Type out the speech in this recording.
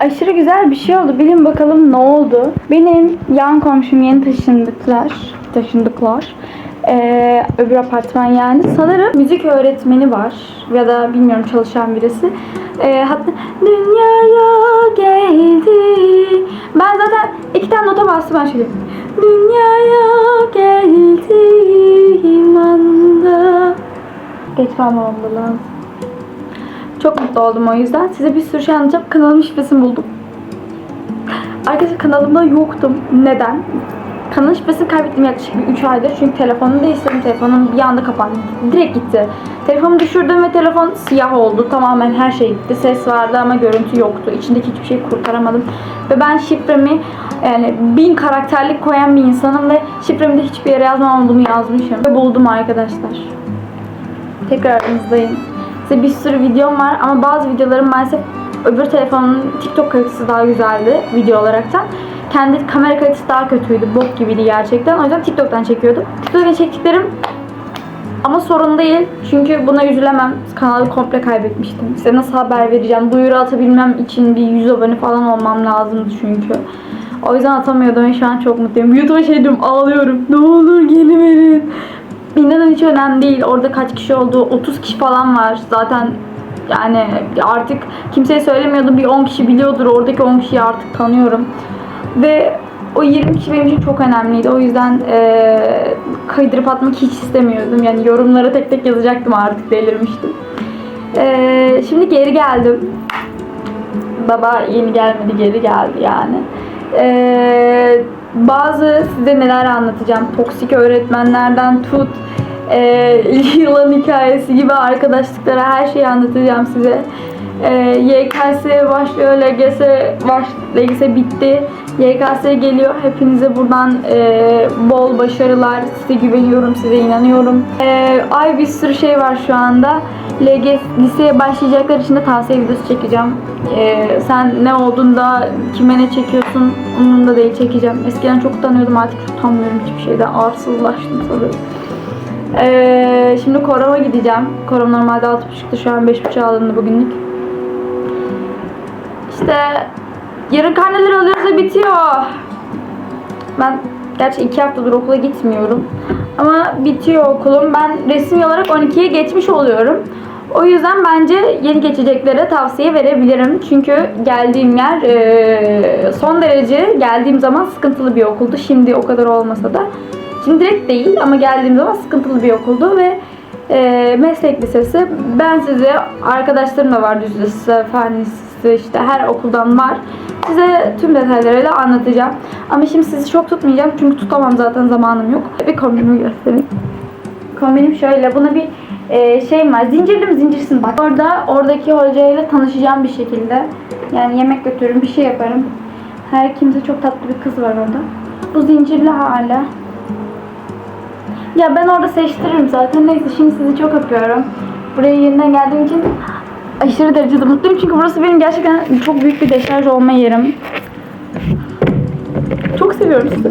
Aşırı güzel bir şey oldu. Bilin bakalım ne oldu. Benim yan komşum yeni taşındıklar. Taşındıklar. Ee, öbür apartman yani. Sanırım müzik öğretmeni var. Ya da bilmiyorum çalışan birisi. Ee, hatta dünyaya geldi. Ben zaten iki tane nota bastım ben şöyle. Dünyaya geldiğim anda. Geçmem oldu lazım. Çok mutlu oldum o yüzden. Size bir sürü şey anlatacağım. Kanalımın şifresini buldum. Arkadaşlar kanalımda yoktum. Neden? Kanalın şifresini kaybettim yaklaşık bir 3 aydır. Çünkü telefonumu değiştirdim. Telefonum bir anda kapandı. Direkt gitti. Telefonumu düşürdüm ve telefon siyah oldu. Tamamen her şey gitti. Ses vardı ama görüntü yoktu. İçindeki hiçbir şeyi kurtaramadım. Ve ben şifremi yani bin karakterlik koyan bir insanım ve şifremi de hiçbir yere yazmam ama yazmışım. Ve buldum arkadaşlar. Tekrar aranızdayım. Size bir sürü videom var ama bazı videolarım maalesef öbür telefonun TikTok kalitesi daha güzeldi video olaraktan. Kendi kamera kalitesi daha kötüydü. Bok gibiydi gerçekten. O yüzden TikTok'tan çekiyordum. TikTok'tan çektiklerim ama sorun değil. Çünkü buna üzülemem. Kanalı komple kaybetmiştim. Size nasıl haber vereceğim? Duyuru atabilmem için bir 100 abone falan olmam lazımdı çünkü. O yüzden atamıyordum ve şu an çok mutluyum. YouTube'a şey diyorum ağlıyorum. Ne olur geri verin. İnanın hiç önemli değil. Orada kaç kişi oldu? 30 kişi falan var. Zaten yani artık kimseye söylemiyordum. Bir 10 kişi biliyordur. Oradaki 10 kişiyi artık tanıyorum. Ve o 20 kişi benim için çok önemliydi. O yüzden eee, kaydırıp atmak hiç istemiyordum. Yani yorumlara tek tek yazacaktım artık delirmiştim. Eee, şimdi geri geldim. Baba yeni gelmedi geri geldi yani. Eee, bazı size neler anlatacağım. Toksik öğretmenlerden tut eee, yılan hikayesi gibi arkadaşlıklara her şeyi anlatacağım size. Eee YKS başlıyor, LGS baş, LGS bitti. YKS geliyor. Hepinize buradan eee, bol başarılar. Size güveniyorum, size inanıyorum. Eee, ay bir sürü şey var şu anda. LGS liseye başlayacaklar için de tavsiye videosu çekeceğim. Eee, sen ne olduğunda kime ne çekiyorsun onun da değil çekeceğim. Eskiden çok utanıyordum artık çok utanmıyorum hiçbir şeyden. Arsızlaştım sanırım. Eee, şimdi koroma gideceğim. Korom normalde 6.30'tu şu an 5.30 alındı bugünlük. İşte yarın karneleri alıyoruz ve bitiyor. Ben gerçi iki haftadır okula gitmiyorum. Ama bitiyor okulum. Ben resmi olarak 12'ye geçmiş oluyorum. O yüzden bence yeni geçeceklere tavsiye verebilirim. Çünkü geldiğim yer eee, son derece geldiğim zaman sıkıntılı bir okuldu. Şimdi o kadar olmasa da. Şimdi direkt değil ama geldiğim zaman sıkıntılı bir okuldu ve eee, meslek lisesi. Ben size arkadaşlarım da var düz lisesi, fen lisesi işte her okuldan var. Size tüm detaylarıyla anlatacağım. Ama şimdi sizi çok tutmayacağım çünkü tutamam zaten zamanım yok. Bir kombinimi göstereyim. Kombinim şöyle. Buna bir e, şey var. Zincirli mi zincirsin bak. Orada oradaki hocayla tanışacağım bir şekilde. Yani yemek götürürüm, bir şey yaparım. Her kimse çok tatlı bir kız var orada. Bu zincirli hali. Ya ben orada seçtiririm zaten. Neyse şimdi sizi çok öpüyorum. Buraya yeniden geldiğim için aşırı derecede mutluyum. Çünkü burası benim gerçekten çok büyük bir deşarj olma yerim. Çok seviyorum sizi.